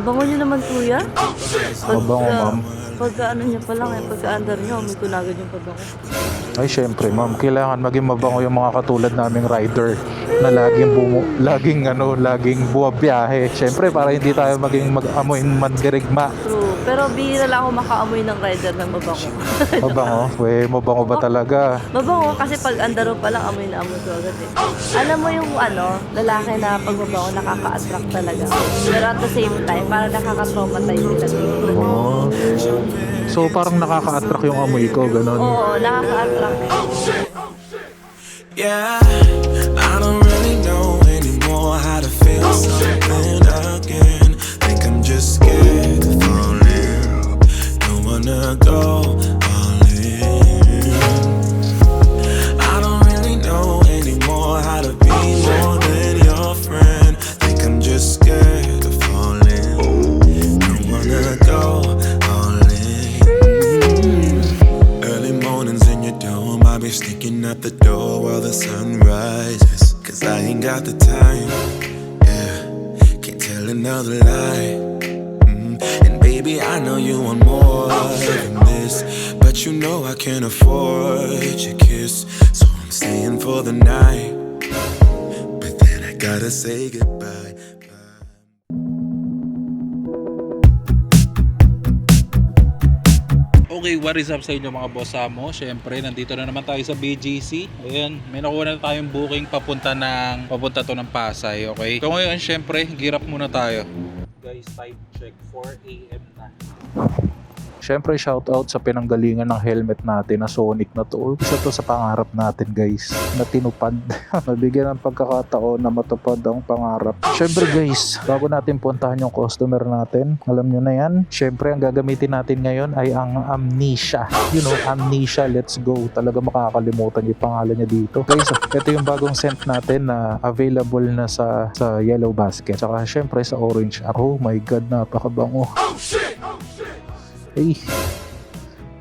Ang bango niyo naman, kuya. Mabango, ma'am. Pagka ano niya pa lang eh, pagka under niyo, may kunagad yung pabango. Ay, syempre, ma'am. Kailangan maging mabango yung mga katulad naming rider na laging bumu laging ano, laging buwabiyahe. Syempre, para hindi tayo maging mag-amoy mandirigma. Pero bihira lang ako makaamoy ng rider ng mabango. Mabango? We, mabango ba talaga? mabango kasi pag andaro pa lang, amoy na amoy ko agad eh. Alam mo yung ano, lalaki na pag mabango nakaka-attract talaga. Pero at the same time, parang nakaka-traumatize sila. Oh. So, parang nakaka-attract yung amoy ko, ganun. Oo, nakaka-attract. Yeah, I don't really know anymore how to feel something again. Another lie. Mm, And baby, I know you want more than this. But you know I can't afford your kiss. So I'm staying for the night. But then I gotta say goodbye. Okay, what is up sa inyo mga boss amo? Siyempre, nandito na naman tayo sa BGC. Ayan, may nakuha na tayong booking papunta ng papunta to ng Pasay, okay? So ngayon, siyempre, gear up muna tayo. Guys, time check 4 AM na. Syempre, shoutout sa pinanggalingan ng helmet natin na Sonic na to. Isa to sa pangarap natin, guys, na tinupad. Nabigyan ng pagkakataon na matupad ang pangarap. Syempre, guys, bago natin puntahan yung customer natin, alam nyo na yan. Syempre, ang gagamitin natin ngayon ay ang Amnesia. You know, Amnesia, let's go. Talaga makakalimutan yung pangalan niya dito. Guys, ito yung bagong scent natin na available na sa sa yellow basket. Saka, syempre, sa orange. Oh my God, napakabango. Eh,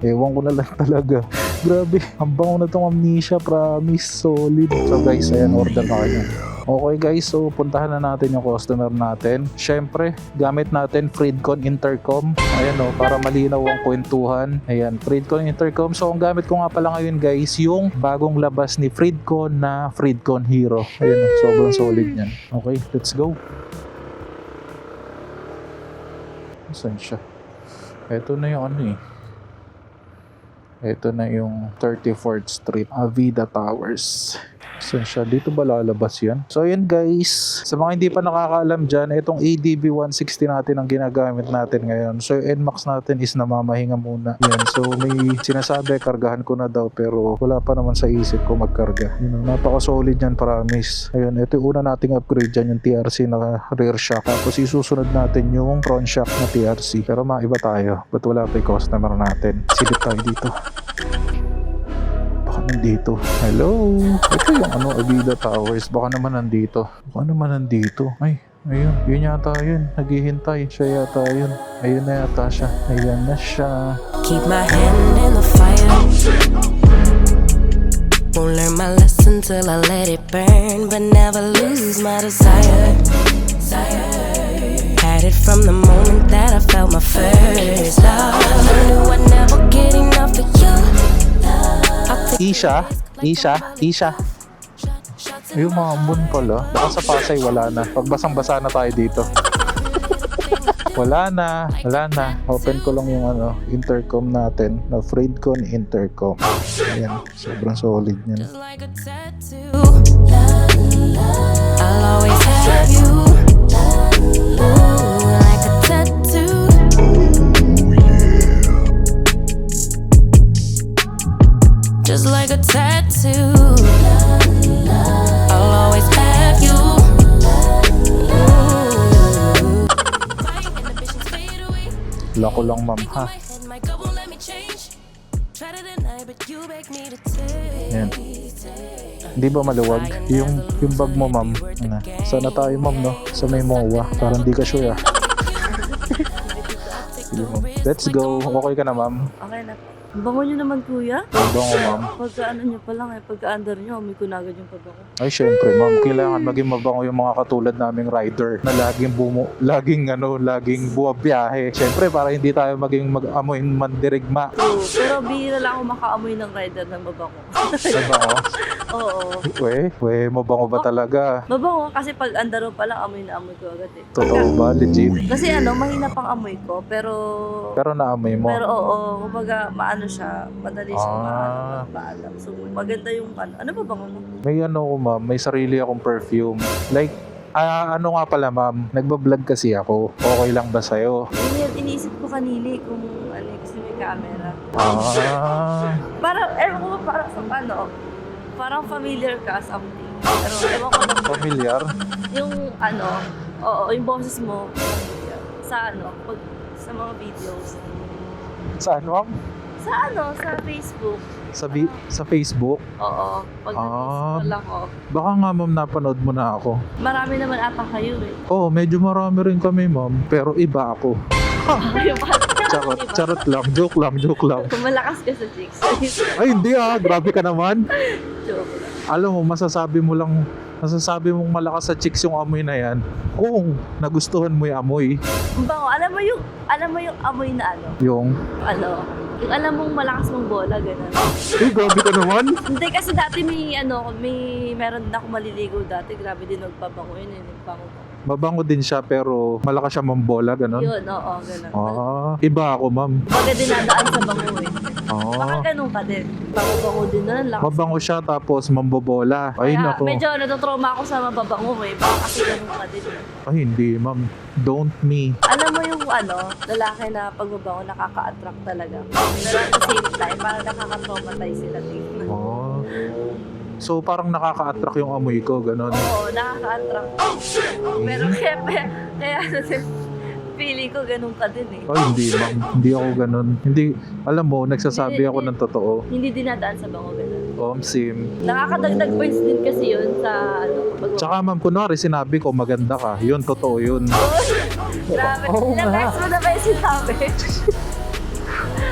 ewan ko na lang talaga. Grabe, ang bango na tong amnesia, promise, solid. So guys, ayan, order na kayo. Okay guys, so puntahan na natin yung customer natin. Siyempre, gamit natin Freedcon Intercom. Ayan o, para malinaw ang kwentuhan. Ayan, Freedcon Intercom. So ang gamit ko nga pala ngayon guys, yung bagong labas ni Freedcon na Freedcon Hero. Ayan o, sobrang solid niyan. Okay, let's go. Saan siya? Ito na yung ano eh. Ito na yung 34th Street, Avida Towers. Saan? Dito ba lalabas yan? So yun guys, sa mga hindi pa nakakaalam dyan, itong ADB 160 natin ang ginagamit natin ngayon. So NMAX natin is namamahinga muna. Yan. So may sinasabi, kargahan ko na daw pero wala pa naman sa isip ko magkarga. Yun, napaka-solid yan, promise. Ayun, ito yung una nating upgrade dyan, yung TRC na rear shock. Tapos isusunod natin yung front shock na TRC. Pero maiba tayo. Ba't wala pa yung customer natin? Silip tayo dito nandito. Hello? Ito yung ano, Avida Towers. Baka naman nandito. Baka naman nandito. Ay, ayun. Yun yata yun. Naghihintay. Siya yata yun. Ayun na yata siya. Ayan na siya. Keep my hand in the fire. Won't learn my lesson till I let it burn, but never lose my desire. Had it from the moment that I felt my first love. I knew I'd never get enough of you. Isha? Isha? Isha? Ayun, mga moon pala. Baka sa Pasay wala na. Pagbasang-basa na tayo dito. wala na. Wala na. Open ko lang yung ano, intercom natin. Na Freedcon intercom. Ayan. Sobrang solid niyan. Beg me to take. Yan. Hindi ba maluwag? Yung, yung bag mo, ma'am. Ano? Sana tayo, ma'am, no? Sa may MOA. Parang di ka sure, ah. Sige, ma'am. Let's go. Okay ka na, ma'am. Okay na. Ang bango nyo naman kuya. Ang bango, ma'am. Pagka ano nyo pa lang eh, pagka under nyo, amoy ko na agad yung pabango. Ay, syempre, ma'am. Kailangan maging mabango yung mga katulad naming rider na laging bumo, laging ano, laging buwabiyahe. Syempre, para hindi tayo maging mag-amoy mandirigma. True. Pero bihira lang ako makaamoy ng rider ng mabango. Mabango? Oo. We, we, mabango ba talaga? Mabango kasi pag under pa lang, amoy na amoy ko agad eh. Totoo ba? Legit? Kasi ano, mahina pang amoy ko, pero... Pero naamoy mo. Pero oo, kumbaga maano siya, madali siya Ah. maano, paalam. So maganda yung ano. Ano ba bang ano? May ano ko, ma'am. May sarili akong perfume. Like, ah, ano nga pala, ma'am. Nagbablog kasi ako. Okay lang ba sa'yo? Ini- iniisip ko kanili kung ano gusto may camera. Ah, Parang, ewan ko ba, parang sa ano, parang familiar ka something. Pero ewan ko lang, familiar? yung ano, oo, yung boses mo, familiar. Sa ano, pag, sa mga videos. Saan, ma'am? Sa ano, sa Facebook. Sa, bi- sa Facebook? Oo, pag Ah. nag-scroll ako. Baka nga, ma'am, napanood mo na ako. Marami naman ata kayo eh. Oo, oh, medyo marami rin kami, ma'am. Pero iba ako. Charot, charot lang. Joke lang, joke lang. Kung malakas ka sa chicks. Ay, hindi ah. Grabe ka naman. Joke lang. Alam mo, masasabi mo lang, masasabi mong malakas sa chicks yung amoy na yan kung nagustuhan mo yung amoy. Ang bango. Alam mo yung, alam mo yung amoy na ano? Yung, Ano? Yung alam mong malakas mong bola, gano'n. eh, grabe ka naman. Hindi kasi dati may ano, may meron din ako maliligo dati. Grabe din nagpabango yun eh. Nagbango ko. Mabango din siya pero malakas siya mambola, ganun. Yun, oo, gano'n. Ah, iba ako, ma'am. Baga dinadaan sa bango eh. Baka Ah, ganun ka din. Bango-bango din na lang. mabango siya tapos mambobola. Ay, Kaya nako. medyo natutrauma ako sa mababango eh. Baka kasi ganun ka din. eh. Ay, hindi, ma'am. Don't me. Alam mo yung ano, lalaki na pagbabango nakaka-attract talaga. Pero at the same time, parang nakaka-traumatize sila tingnan. Oh. So, parang nakaka-attract yung amoy ko, ganun. Oo, nakaka-attract. Pero kaya, kaya ano feeling ko ganun ka din eh. Ay, hindi, ma'am. Hindi ako ganun. Hindi, alam mo, nagsasabi ako ng totoo. Hindi dinadaan sa bango ganun. Om sim. Nakakadagdag points din kasi yun sa ano, pag Tsaka ma'am, kunwari sinabi ko maganda ka. Yun, totoo yun. Grabe. Oo Ilang mo na ba yung sinabi?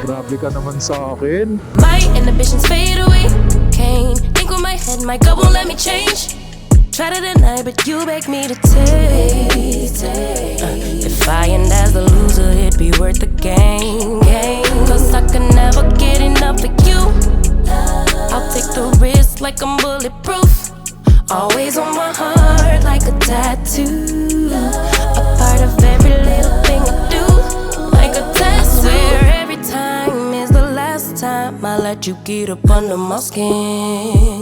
Grabe ka naman sa akin. My inhibitions fade away. Can't with my gut won't let me change. Try to deny, but you beg me to take. Uh, if I end as the loser, it'd be worth the game. Cause I can never get enough of you. I'll take the risk like I'm bulletproof. Always on my heart like a tattoo. A part of every little thing I do. Like a tattoo. Swear every time is the last time I let you get up under my skin.